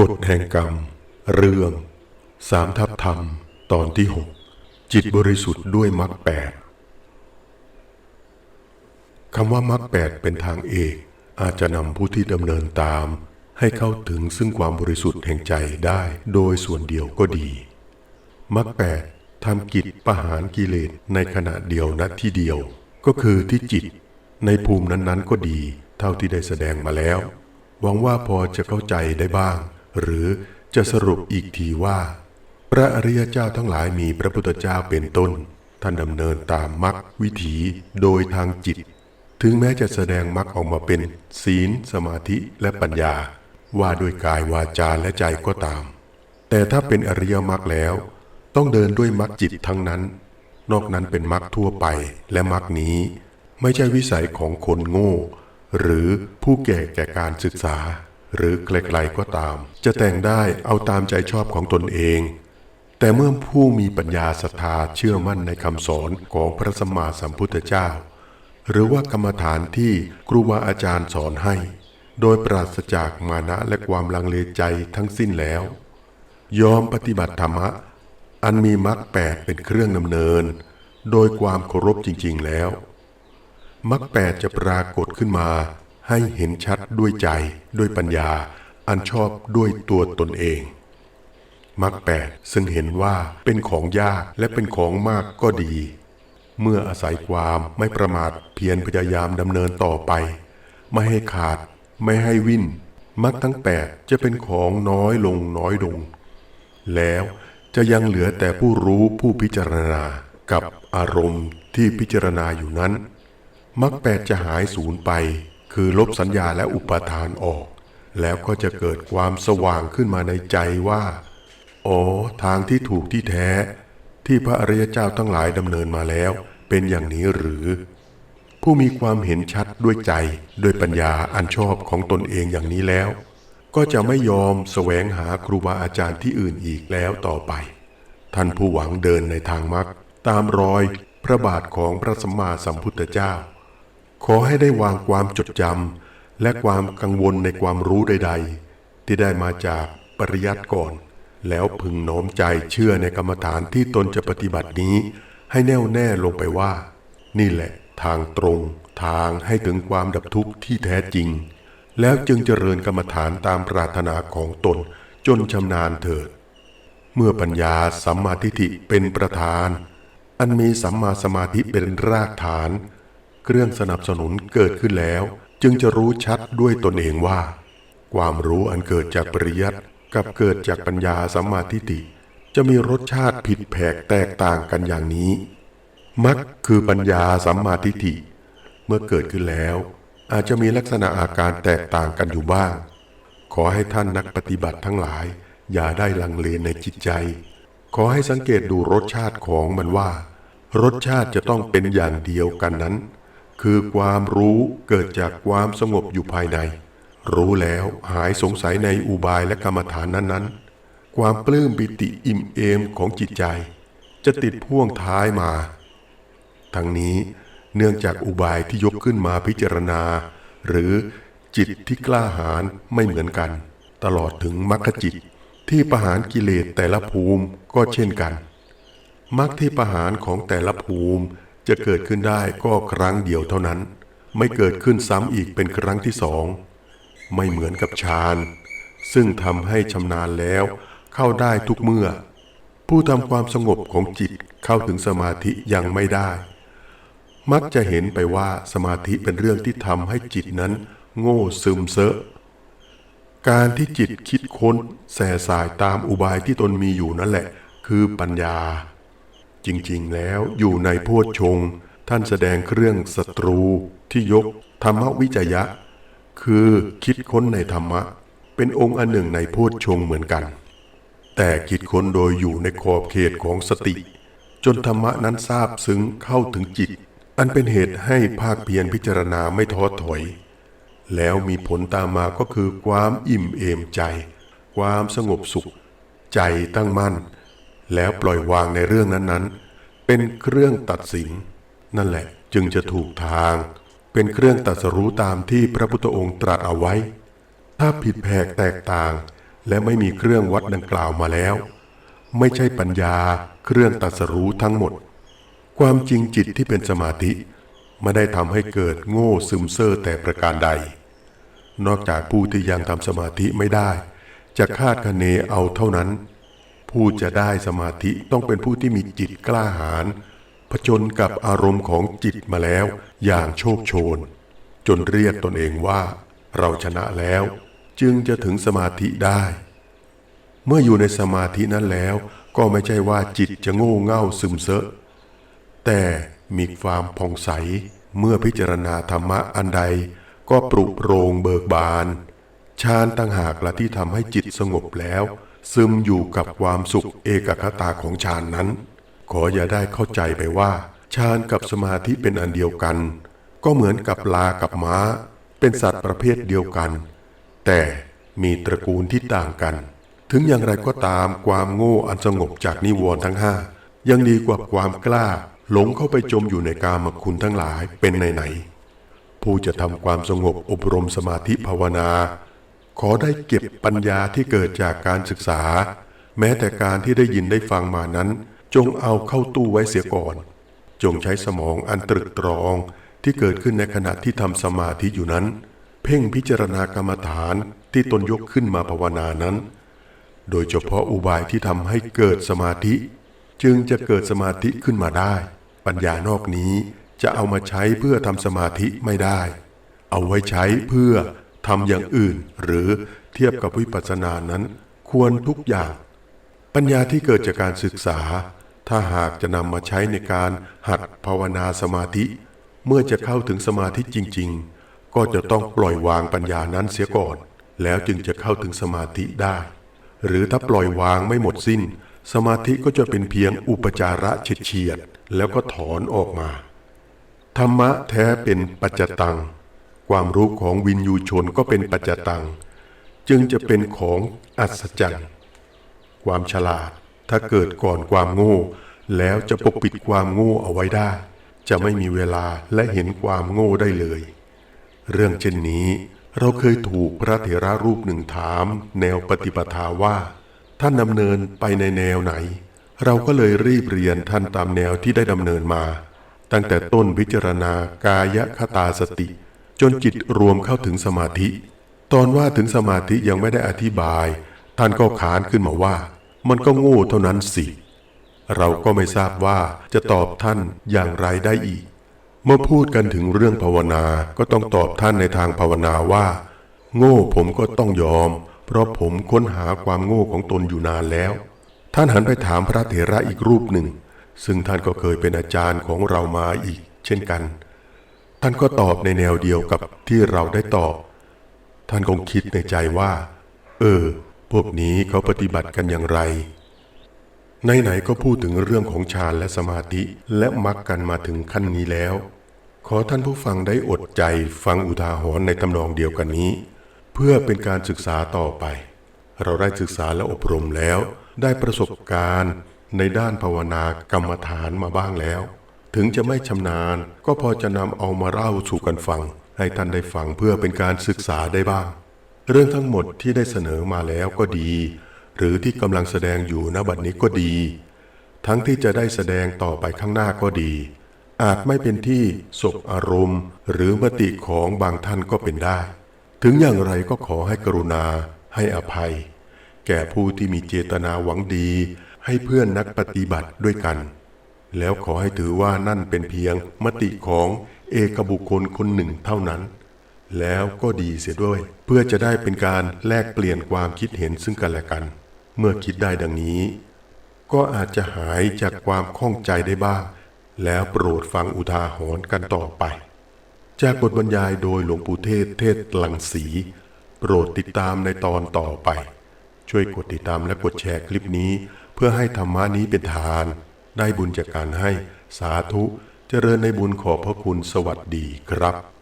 กฎแห่งกรรม เรื่องสามทับธรรม ตอนที่หกจิตบริสุทธิ์ด้วยมรรคแปดคำว่ามรรคแปดเป็นทางเอกอาจจะนำผู้ที่ดำเนินตาม ให้เข้าถึงซึ่งความบริสุทธิ์แห่งใจได้โดยส่วนเดียวก็ดีมรรคแปดทำกิจประหารกิเลสในขณะเดียวณที่เดียว ก็คือที่จิต ในภูมินั้นๆก็ดี เท่าที่ได้แสดงมาแล้วหวังว่าพอจะเข้าใจได้บ้าง หรือจะสรุปอีกทีว่า พระอริยเจ้าทั้งหลายมีพระพุทธเจ้าเป็นต้น ท่านดำเนินตามมรรควิถีโดยทางจิต ถึงแม้จะแสดงมรรคออกมาเป็น ศีล สมาธิและปัญญา ว่าด้วยกายวาจาและใจก็ตาม แต่ถ้าเป็นอริยมรรคแล้ว ต้องเดินด้วยมรรคจิตทั้งนั้น นอกนั้นเป็นมรรคทั่วไปและมรรคนี้ ไม่ใช่วิสัยของคนโง่ หรือผู้แก่แก่การศึกษา หรือใครๆก็ตาม จะแต่งได้เอาตามใจชอบของตนเอง แต่เมื่อผู้มีปัญญาศรัทธาเชื่อมั่นในคำสอนของพระสัมมาสัมพุทธเจ้า หรือว่ากรรมฐานที่ครูบาอาจารย์สอนให้ โดยปราศจากมานะและความลังเลใจทั้งสิ้นแล้ว ยอมปฏิบัติธรรมะ อันมีมรรคแปดเป็นเครื่องดำเนิน โดยความเคารพจริง ๆแล้วมรรคแปดจะปรากฏขึ้นมา ให้เห็นชัดด้วยใจด้วยปัญญา อันชอบด้วยตัวตนเองมรรคแปดซึ่งเห็นว่าเป็นของยากและเป็นของมากก็ดี เมื่ออาศัยความไม่ประมาทเพียรพยายามดำเนินต่อไป ไม่ให้ขาด ไม่ให้วิ่นมรรคทั้งแปดจะเป็นของน้อยลงน้อยลง แล้วจะยังเหลือแต่ผู้รู้ผู้พิจารณากับอารมณ์ที่พิจารณาอยู่นั้นมรรคแปดจะหายสูญไป คือลบสัญญาและอุปทานออก แล้วก็จะเกิดความสว่างขึ้นมาในใจว่า อ๋อ ทางที่ถูกที่แท้ ที่พระอริยเจ้าทั้งหลายดำเนินมาแล้ว เป็นอย่างนี้หรือ ผู้มีความเห็นชัดด้วยใจด้วยปัญญาอันชอบของตนเองอย่างนี้แล้ว ก็จะไม่ยอมแสวงหาครูบาอาจารย์ที่อื่นอีกแล้วต่อไป ท่านผู้หวังเดินในทางมรรคตามรอยพระบาทของพระสัมมาสัมพุทธเจ้า ขอให้ได้วางความจดจำและความกังวลในความรู้ใด ๆ ที่ได้มาจากปริยัติก่อน แล้วพึงโน้มใจเชื่อในกรรมฐานที่ตนจะปฏิบัตินี้ ให้แน่วแน่ลงไปว่า นี่แหละทางตรงทางให้ถึงความดับทุกข์ที่แท้จริง แล้วจึงเจริญกรรมฐานตามปรารถนาของตนจนชำนาญเถิด เมื่อปัญญาสัมมาทิฏฐิเป็นประธาน อันมีสัมมาสมาธิเป็นรากฐาน เครื่องสนับสนุนเกิดขึ้นแล้ว จึงจะรู้ชัดด้วยตนเองว่า ความรู้อันเกิดจากปริยัติกับเกิดจากปัญญาสัมมาทิฏฐิจะมีรสชาติผิดแผกแตกต่างกันอย่างนี้มักคือปัญญาสัมมาทิฏฐิ เมื่อเกิดขึ้นแล้ว อาจจะมีลักษณะอาการแตกต่างกันอยู่บ้าง ขอให้ท่านนักปฏิบัติทั้งหลาย อย่าได้ลังเลในจิตใจ ขอให้สังเกตดูรสชาติของมันว่า รสชาติจะต้องเป็นอย่างเดียวกันนั้น คือความรู้เกิดจากความสงบอยู่ภายใน รู้แล้วหายสงสัยในอุบายและกรรมฐานนั้นๆ ความปลื้มปิติอิ่มเอมของจิตใจ จะติดพ่วงท้ายมา ทั้งนี้เนื่องจากอุบายที่ยกขึ้นมาพิจารณา หรือจิตที่กล้าหาญไม่เหมือนกัน ตลอดถึงมรรคจิตที่ประหารกิเลสแต่ละภูมิก็เช่นกันมรรคที่ประหารของแต่ละภูมิ จะเกิดขึ้นได้ก็ครั้งเดียวเท่านั้น ไม่เกิดขึ้นซ้ำอีกเป็นครั้งที่สอง ไม่เหมือนกับฌาน ซึ่งทำให้ชำนาญแล้วเข้าได้ทุกเมื่อ ผู้ทำความสงบของจิตเข้าถึงสมาธิยังไม่ได้ มักจะเห็นไปว่าสมาธิเป็นเรื่องที่ทำให้จิตนั้น โง่ซึมเซอะการที่จิตคิดค้นแส่สายตามอุบายที่ตนมีอยู่นั่นแหละ คือปัญญา จริงๆ แล้วอยู่ในโพชฌงท่านแสดงเครื่องศัตรูที่ยกธรรมวิจยะ คือคิดค้นในธรรมะ เป็นองค์อันหนึ่งในโพชฌงเหมือนกัน แต่คิดค้นโดยอยู่ในขอบเขตของสติ จนธรรมะนั้นทราบซึ้งเข้าถึงจิต อันเป็นเหตุให้ภาคเพียรพิจารณาไม่ท้อถอย แล้วมีผลตามมาก็คือความอิ่มเอมใจ ความสงบสุข ใจตั้งมั่น แล้วปล่อยวางในเรื่องนั้นๆ เป็นเครื่องตัดสิน นั่นแหละจึงจะถูกทาง เป็นเครื่องตัดสรู้ตามที่พระพุทธองค์ตรัสเอาไว้ ถ้าผิดแผกแตกต่าง และไม่มีเครื่องวัดดังกล่าวมาแล้ว ไม่ใช่ปัญญาเครื่องตรัสรู้ทั้งหมด ความจริงจิตที่เป็นสมาธิไม่ได้ทำให้เกิดโง่ซึมเซ่อแต่ประการใด นอกจากผู้ที่ยังทำสมาธิไม่ได้ จะคาดคะเนเอาเท่านั้น ผู้จะได้สมาธิต้องเป็นผู้ที่มีจิตกล้าหาญผจญกับอารมณ์ของจิตมาแล้ว อย่างโชคโชน จนเรียกตนเองว่า เราชนะแล้ว จึงจะถึงสมาธิได้ เมื่ออยู่ในสมาธินั้นแล้วก็ไม่ใช่ว่าจิตจะโง่เง่าซึมเซอะแต่มีความผ่องใสเมื่อพิจารณาธรรมะอันใด ก็ปรุโรงเบิกบานฌานตั้งหากละที่ทำให้จิตสงบแล้ว ซึมอยู่กับความสุขเอกคตาของฌานนั้น ขออย่าได้เข้าใจไปว่าฌานกับสมาธิเป็นอันเดียวกัน ก็เหมือนกับลากับม้า เป็นสัตว์ประเภทเดียวกัน แต่มีตระกูลที่ต่างกัน ถึงอย่างไรก็ตามความโง่อันสงบจากนิวรณ์ทั้งห้ายังดีกว่าความกล้าหลงเข้าไปจมอยู่ในกามคุณทั้งหลายเป็นไหนๆผู้จะทำความสงบอบรมสมาธิภาวนา ขอได้เก็บปัญญาที่เกิดจากการศึกษา แม้แต่การที่ได้ยินได้ฟังมานั้น จงเอาเข้าตู้ไว้เสียก่อน จงใช้สมองอันตรึกตรองที่เกิดขึ้นในขณะที่ทำสมาธิอยู่นั้น เพ่งพิจารณากรรมฐานที่ตนยกขึ้นมาภาวนานั้น โดยเฉพาะอุบายที่ทำให้เกิดสมาธิ จึงจะเกิดสมาธิขึ้นมาได้ ปัญญานอกนี้จะเอามาใช้เพื่อทำสมาธิไม่ได้ เอาไว้ใช้เพื่อ ทำอย่างอื่น หรือเทียบกับวิปัสสนานั้น ควรทุกอย่าง ปัญญาที่เกิดจากการศึกษา ถ้าหากจะนำมาใช้ในการหัดภาวนาสมาธิ เมื่อจะเข้าถึงสมาธิจริง ๆ ก็จะต้องปล่อยวางปัญญานั้นเสียก่อน แล้วจึงจะเข้าถึงสมาธิได้ หรือถ้าปล่อยวางไม่หมดสิ้น สมาธิก็จะเป็นเพียงอุปจาระเฉียดๆแล้วก็ถอนออกมา ธรรมะแท้เป็นปัจจตัง ความรู้ของวินยูชนก็เป็นปัจจตัง จึงจะเป็นของอัศจรรย์ ความฉลาดถ้าเกิดก่อนความโง่ แล้วจะปกปิดความโง่เอาไว้ได้ จะไม่มีเวลาและเห็นความโง่ได้เลย เรื่องเช่นนี้เราเคยถูกพระเถระรูปหนึ่งถาม แนวปฏิปทาว่า ท่านดำเนินไปในแนวไหน เราก็เลยรีบเรียนท่านตามแนวที่ได้ดำเนินมา ตั้งแต่ต้นพิจารณากายคตาสติ จนจิตรวมเข้าถึงสมาธิ ตอนว่าถึงสมาธิยังไม่ได้อธิบาย ท่านก็ขานขึ้นมาว่า มันก็โง่เท่านั้นสิ เราก็ไม่ทราบว่าจะตอบท่านอย่างไรได้อีก เมื่อพูดกันถึงเรื่องภาวนาก็ต้องตอบท่านในทางภาวนาว่า โง่ผมก็ต้องยอม เพราะผมค้นหาความโง่ของตนอยู่นานแล้ว ท่านหันไปถามพระเถระอีกรูปหนึ่ง ซึ่งท่านก็เคยเป็นอาจารย์ของเรามาอีก เช่นกัน ท่านก็ตอบในแนวเดียวกับที่เราได้ตอบ ท่านคงคิดในใจว่า เออ พวกนี้เขาปฏิบัติกันอย่างไรไหนๆก็พูดถึงเรื่องของฌานและสมาธิและมรรคกันมาถึงขั้นนี้แล้ว ขอท่านผู้ฟังได้อดใจฟังอุทาหรณ์ในตำนองเดียวกันนี้ เพื่อเป็นการศึกษาต่อไป เราได้ศึกษาและอบรมแล้ว ได้ประสบการณ์ในด้านภาวนากรรมฐานมาบ้างแล้ว ถึงจะไม่ชำนาญ ก็พอจะนำเอามาเล่าสู่กันฟัง ให้ท่านได้ฟังเพื่อเป็นการศึกษาได้บ้าง เรื่องทั้งหมดที่ได้เสนอมาแล้วก็ดี หรือที่กำลังแสดงอยู่ณบัดนี้ก็ดี ทั้งที่จะได้แสดงต่อไปข้างหน้าก็ดี อาจไม่เป็นที่สบอารมณ์ หรือมติของบางท่านก็เป็นได้ ถึงอย่างไรก็ขอให้กรุณา ให้อภัย แก่ผู้ที่มีเจตนาหวังดี ให้เพื่อนนักปฏิบัติด้วยกัน แล้วขอให้ถือว่านั่นเป็นเพียงมติของเอกบุคคลคนหนึ่งเท่านั้น แล้วก็ดีเสียด้วย เพื่อจะได้เป็นการแลกเปลี่ยนความคิดเห็นซึ่งกันและกัน เมื่อคิดได้ดังนี้ ก็อาจจะหายจากความข้องใจได้บ้าง แล้วโปรดฟังอุทาหรณ์กันต่อไป จากบทบรรยายโดยหลวงปู่เทศเทศหลังสี โปรดติดตามในตอนต่อไป ช่วยกดติดตามและกดแชร์คลิปนี้ เพื่อให้ธรรมานี้เป็นทาน ได้บุญจากการให้สาธุเจริญในบุญขอบพระคุณสวัสดีครับ